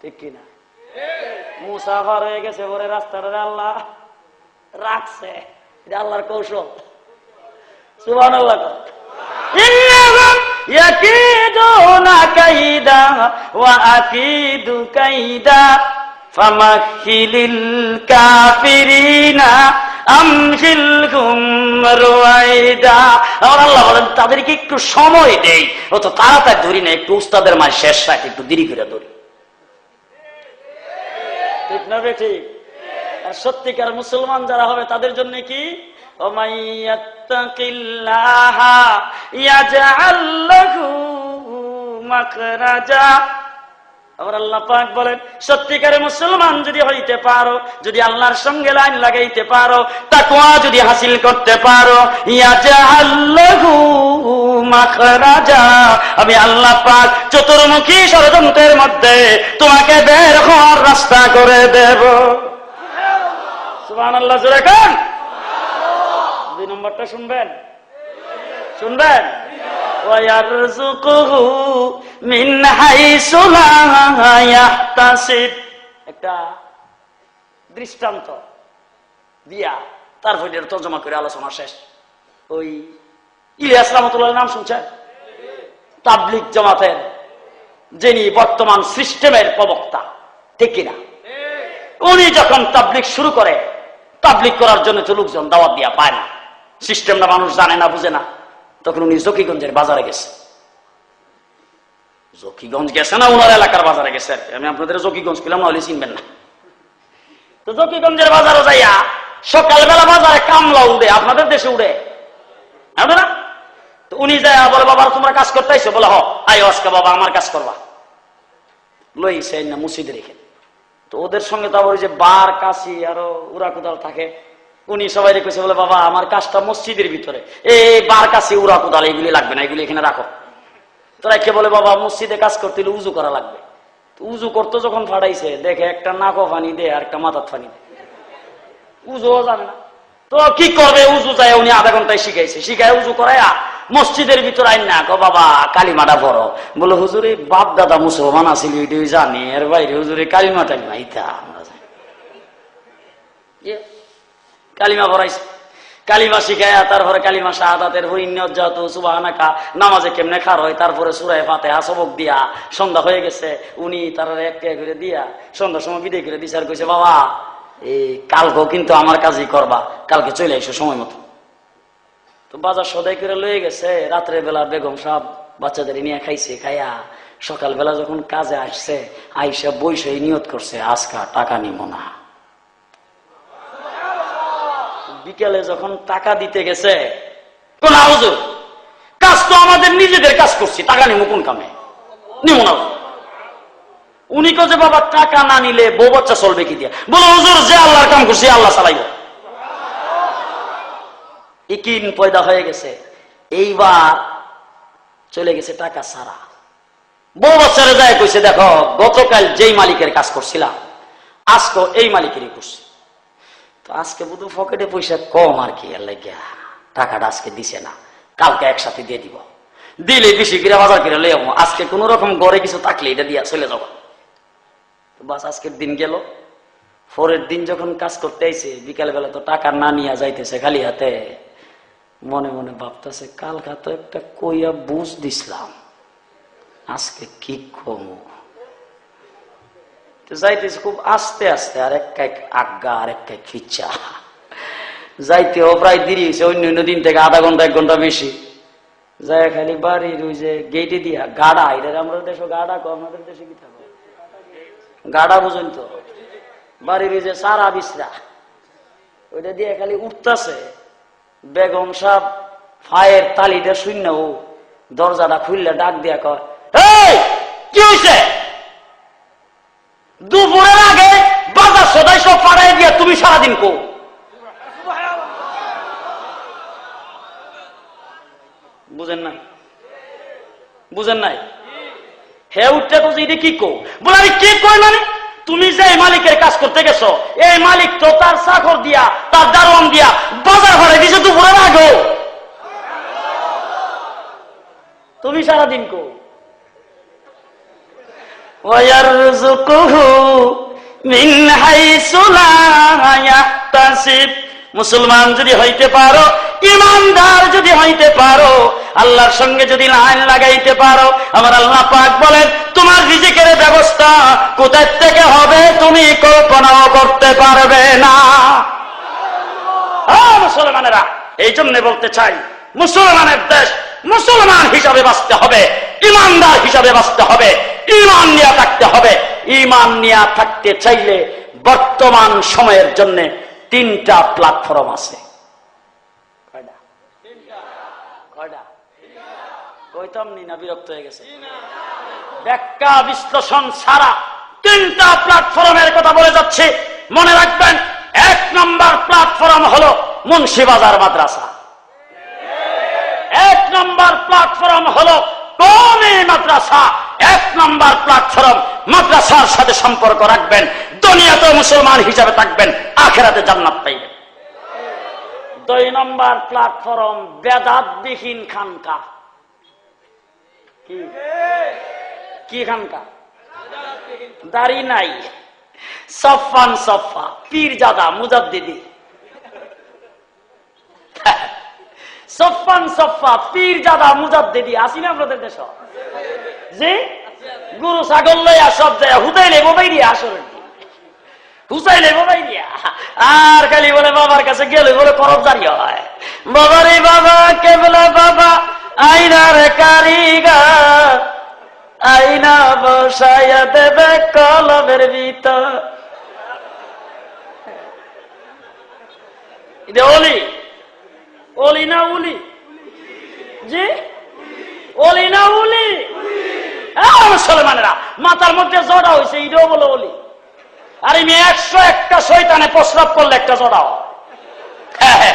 ঠিক কিনা মুসাফার হয়ে গেছে পরে রাস্তাটা আল্লাহ রাখছে এটা আল্লাহর কৌশল সুবান আল্লাহ إنهم يكيدون كيدا وأكيد كيدا فمهل الكافرين আমহিলহুম রুয়াইদা আমার আল্লাহ বলেন তাদেরকে একটু সময় দেই অত তাড়াতাড়ি ধরি না একটু উস্তাদের মাঝে শেষ রাখ একটু দেরি করে ধরি ঠিক না বেঠি আর সত্যিকার মুসলমান যারা হবে তাদের জন্য কি? ওমাইয়াত্তাকিল্লাহা ইয়াজআল মাখরাজা। আবার আল্লাহ পাক বলেন, সত্যিকারে মুসলমান যদি হইতে পারো, যদি আল্লাহর সঙ্গে লাইন লাগাইতে পারো তাকুয়া যদি হাসিল করতে পারো আমি আল্লাহ পাক চতুর্মুখী ষড়যন্ত্রের মধ্যে তোমাকে বের হওয়ার রাস্তা করে দেব। সুবান আল্লাহ দুই নম্বরটা শুনবেন? শুনবেন? একটা দৃষ্টান্ত দিয়া তারপর এর তর্জমা করে আলোচনা শেষ। ওই ইলিয়াস রহমতুল্লাহ নাম শুনছেন? তাবলিক জামাতের, যিনি বর্তমান সিস্টেমের প্রবক্তা, ঠিক না উনি যখন তাবলিক শুরু করে তাবলিক করার জন্য তো লোকজন দাওয়াত দিয়া পায় না। সিস্টেমটা মানুষ জানে না, বুঝে না। তখন উনি জকিগঞ্জের বাজারে গেছে। জকিগঞ্জ গেছে না ওনার এলাকার বাজারে গেছে আর আমি আপনাদের জকিগঞ্জ পেলাম না হলে চিনবেন না। তো জকিগঞ্জের বাজারে যাইয়া সকালবেলা বাজারে কামলা উড়ে, আপনাদের দেশে উড়ে। না? তো উনি যায় বলে, বাবা, তোমরা কাজ করতে আইসো বলে হ আই আজকে বাবা, আমার কাজ করবা। লই সে না মুসিদে রেখে। তো ওদের সঙ্গে তো আবার ওই যে বার, কাশি আরও উড়া কুদাল থাকে। উনি সবাই রেখেছে বলে, বাবা, আমার কাজটা মসজিদের ভিতরে। এই বার কাছে উড়া কোদাল, এগুলি লাগবে না, এগুলি এখানে রাখো। তোরা কে বলে, বাবা, মসজিদে কাজ করতে হলে উজু করা লাগবে। উজু করতে যখন ফাটাইছে, দেখে একটা নাকো ফানি দে আর একটা মাথার ফানি দে। উজুও জানে না। তো কি করবে? উজু যায়, উনি আধা ঘন্টায় শিখাইছে। শিখায় উজু করাইয়া মসজিদের ভিতর আইন না কো বাবা, কালিমাটা বড় বলে, হুজুরে, বাপ দাদা মুসলমান আছিল, এটাই জানি। এর বাইরে হুজুরে কালিমা টালিমা ইতা আমরা। কালিমা পড়াইছে। কালিমা শিখায়া তারপরে কালিমা শাহাদাতের হরিণ্যত যত সুবাহানাকা, নামাজে কেমনে খার হয়? তারপরে সুরায় ফাতে সবক দিয়া। সন্ধ্যা হয়ে গেছে, উনি তার এক করে দিয়া সন্ধ্যার সময় বিদায় করে দিছে। আর কইছে, বাবা, এই কালকেও কিন্তু আমার কাজই করবা। কালকে চলে এসো সময় মতো। তো বাজার সদাই করে লয়ে গেছে। রাত্রে বেলা বেগম সাহেব বাচ্চাদের নিয়ে খাইছে, খাইয়া সকালবেলা যখন কাজে আসছে, আইসা বইসে নিয়ত করছে, আজকা টাকা নিব না। বিকেলে যখন টাকা দিতে গেছে কাজ তো আমাদের নিজেদের কাজ করছি, টাকা নিব কোন কামে? নিব না। উনি যে, বাবা, টাকা না নিলে বউ বাচ্চা চলবে কি দিয়া? বলো, হুজুর, যে আল্লাহর কাম করছি আল্লাহ চালাইব ইকিন পয়দা হয়ে গেছে, এইবার চলে গেছে টাকা সারা বউ বাচ্চারা যায় কইছে, দেখো, গতকাল যেই মালিকের কাজ করছিলাম আজকে এই মালিকেরই করছি। তো আজকে বুধু পকেটে পয়সা কম আর কি টাকাটা আজকে দিছে না। কালকে একসাথে দিয়ে দিব। দিলে বেশি করে বাজার করে যাব আজকে কোন রকম গড়ে কিছু থাকলে এটা দিয়া চলে যাব। বাস আজকের দিন গেল। পরের দিন যখন কাজ করতে আইছে বিকাল বেলা তো টাকা না নিয়ে যাইতেছে খালি হাতে। মনে মনে ভাবতেছে কাল তো একটা কইয়া বুঝ দিছিলাম। আজকে কি কমু? যাইতেছে খুব আস্তে আস্তে আর এক কাইক আজ্ঞা, আর এক কাইক খিচ্চা যাইতেও প্রায় দেরি হয়েছে, অন্য অন্য দিন থেকে আধা ঘণ্টা, এক ঘণ্টা বেশি। যায় খালি বাড়ির ওই যে গেটে দিয়া, গাড়া, এটা আমাদের দেশে গাড়া কো, আমাদের দেশে কি থাকবে গাড়া বুঝুন তো। বাড়ির যে সারা বিছরা ওইটা দিয়ে খালি উঠতেছে। বেগম সাহ ফায়ের তালিটা শূন্য ও। দরজাটা খুললে ডাক দিয়া কয় কি হয়েছে দুপুরের আগে বাজার সদাই সব পাড়ায় দিয়া তুমি সারাদিন কো। বুঝেন নাই? বুঝেন নাই? হে উঠতে তো এটা কি কো? বলে আমি কি কই মানে? তুমি যে মালিকের কাজ করতে গেছো, এই মালিক তো তার চাকর দিয়া, তার দারোয়ান দিয়া বাজার ঘরে দিছে দুপুরের আগে তুমি সারাদিন কো। মুসলমান যদি হইতে পারো, ইমানদার যদি হইতে পারো, আল্লাহর সঙ্গে যদি লাইন লাগাইতে পারো, আমার আল্লাহ পাক বলেন, তোমার রিজিকের ব্যবস্থা কোথায় থেকে হবে তুমি কল্পনাও করতে পারবে না। মুসলমানেরা এই জন্য বলতে চাই, মুসলমানের দেশ মুসলমান হিসাবে বাঁচতে হবে, ইমানদার হিসাবে বাঁচতে হবে। ইমান নিয়ে থাকতে হবে। ইমান নিয়ে থাকতে চাইলে বর্তমান সময়ের জন্য তিনটা প্ল্যাটফর্ম আছে। মনে রাখবেন, এক নম্বর হলো মাদ্রাসা। এক নম্বর হলো মাদ্রাসা। এক নম্বর প্ল্যাটফর্ম মাদ্রাসার সাথে সম্পর্ক রাখবেন দুনিয়াতে মুসলমান হিসাবে থাকবেন, আখেরাতে জান্নাত পাইবেন। দুই নম্বর প্ল্যাটফর্ম বেদাতবিহীন খানকা। কি? খানকা? দাড়ি নাই। সফান সফা পীর জাদা, মুজাদ্দিদি। সফান সফা পীর জাদা, মুজাদ্দিদি। আসি না আপনাদের দেশ? জি গুরু ছাগল লইয়া সব যায়, হুদাই লেবো বাইরিয়া আসলে। হুসাই লেবো বাইরিয়া আর খালি বলে, বাবার কাছে গেলে বলে করব জারি হয়। বাবারে বাবা, কেবলা বাবা, আইনার কারিগর আইনা বসাইয়া দেবে কলমের ভিতর। অলি। অলি না উলি? জি? অলি না উলি? মুসলমানেরা, মাথার মধ্যে জড়া হয়েছে এটাও বলে বলি। আর আমি একশো একটা শৈতানে প্রস্রাব করলে একটা জড়াও হ্যাঁ। হ্যাঁ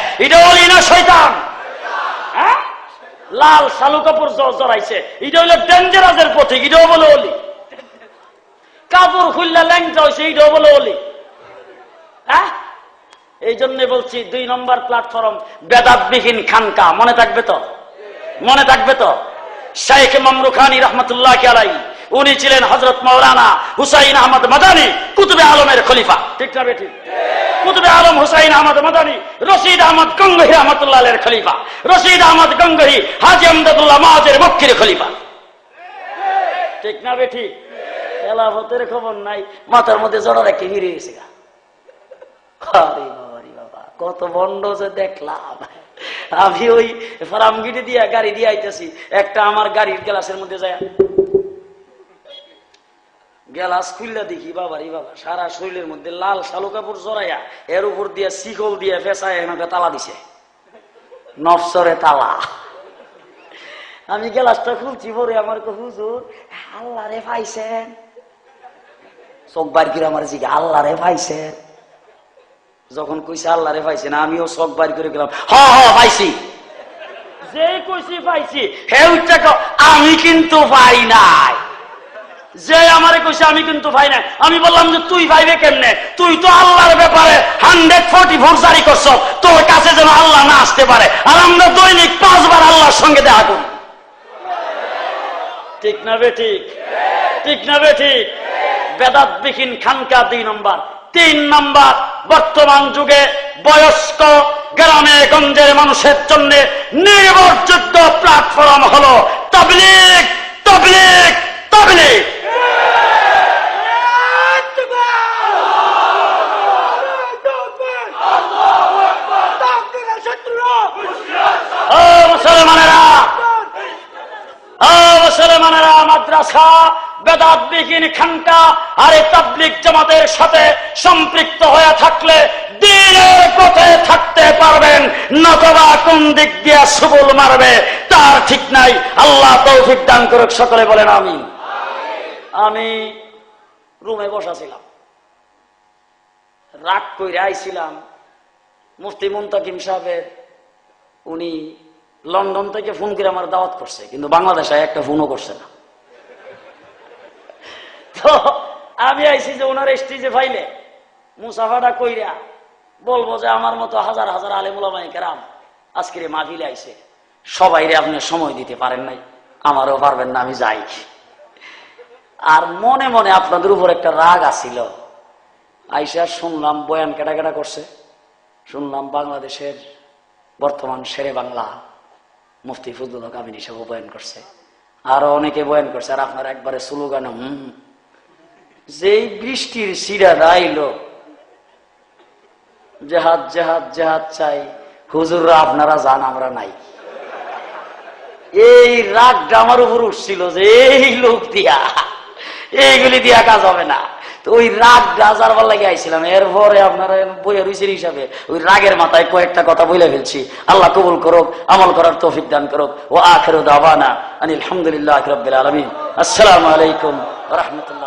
শৈতান হ্যাঁ? লাল শালু এটা এটাও বলে হ্যাঁ? এই জন্য বলছি, দুই নম্বর প্ল্যাটফর্ম বেদাতবিহীন খানকা, মনে থাকবে তো? মনে থাকবে তো? শাইখ মামরু খানি রহমতুল্লাহ আলাই উনি ছিলেন হজরত মৌলানা হুসাইন আহমদ মাদানী, কুতুবে আলমের খলিফা। ঠিক না বেঠিক কুতুবে আলম হুসাইন আহমদ মাদানী, রশিদ আহমদ গঙ্গহি রহমতুল্লাহ খলিফা। রশিদ আহমদ গঙ্গহি হাজি আমদাদুল্লাহ মাহাজের মক্কির খলিফা। ঠিক না বেঠিক এলাফতের খবর নাই, মাথার মধ্যে জড়া রেখে ফিরে গেছে কত বন্ড যে দেখলাম। আমি ওই ফারামগিরি দিয়া গাড়ি দিয়ে আইতেছি। একটা আমার গাড়ির গ্লাসের মধ্যে যায়। গ্লাস খুললা দেখি, বাবা রে বাবা, সারা শরীরের মধ্যে লাল শালু কাপড় জড়াইয়া, এর উপর দিয়ে শিকল দিয়ে ফেসায় এখানে তালা দিছে। নফসরে তালা। আমি গ্লাসটা খুলছি, পরে আমার হুজুর, আল্লাহ রে পাইছেন। চোখ বার করে আমার জিগে আল্লাহ রে পাইছেন? যখন কইছে আল্লাহ রে পাইছে না আমিও চোখ বার করে গেলাম। হ হ পাইছি। যে কইছি পাইছি। হে আমি কিন্তু পাই নাই। যে আমারে কইছে আমি কিন্তু পাই নাই। আমি বললাম যে তুই পাইবে কেমনে? তুই তো আল্লাহর ব্যাপারে হান্ড্রেড ফোর্টি ফোর জারি করছ। তোর কাছে যেন আল্লাহ না আসতে পারে। আর আমরা দৈনিক পাঁচবার আল্লাহর সঙ্গে দেখা করি। ঠিক না বে ঠিক? ঠিক না বে ঠিক? বেদাত বিহীন খানকা দুই নম্বর। তিন নম্বর, বর্তমান যুগে বয়স্ক গ্রামে গঞ্জের মানুষের জন্য নির্ভরযোগ্য প্ল্যাটফর্ম হলো তবলিক তাবলিগ ও মুসলমানেরা মুসলমানেরা, মাদ্রাসা সম্পৃক্ত হয়ে থাকলে দিনের পথে থাকতে পারবেন কোন দিক দিয়ে তার ঠিক নাই। আল্লাহ আমি আমি রুমে বসাছিলাম। রাগ করে আইছিলাম, মুফতি মুন্তাকিম সাহেবের, উনি লন্ডন থেকে ফোন করে আমার দাওয়াত করছে, কিন্তু বাংলাদেশে একটা ফোনও করছে না। তো আমি আইছি যে ওনার স্টেজে ফাইলে মুসাফাটা কইরা বলব যে আমার মতো হাজার হাজার আলেমুলামাই কেরাম আজকের এই মাহফিলে আইছে। সবাই রে আপনি সময় দিতে পারেন নাই, আমারও পারবেন না, আমি যাই। আর মনে মনে আপনাদের উপর একটা রাগ আসিল আইসা শুনলাম বয়ান কেটা কেটা করছে। শুনলাম বাংলাদেশের বর্তমান শেরে বাংলা মুফতি ফজলুল হক আমিন হিসেবে বয়ান করছে। আরও অনেকে বয়ান করছে, আর আপনার একবারে স্লোগান, হুম যেই বৃষ্টির সিরা আইলো জেহাদ জেহাদ জেহাদ চাই, হুজুররা আপনারা যান আমরা নাই। এই রাগটা আমার উপর উঠছিল যে এই লোক দিয়া, এইগুলি দিয়া কাজ হবে না। তো ওই রাগ গাজারবার লাগে আইছিলাম। এরপরে আপনারা বইয়ের রুচির হিসাবে, ওই রাগের মাথায় কয়েকটা কথা বলে ফেলছি। আল্লাহ কবুল করুক, আমল করার তৌফিক দান করুক। ও আখের দাবানা আনিল আলহামদুলিল্লাহ রবিল আলমিন। আসসালামু আলাইকুম রহমতুল্লাহ।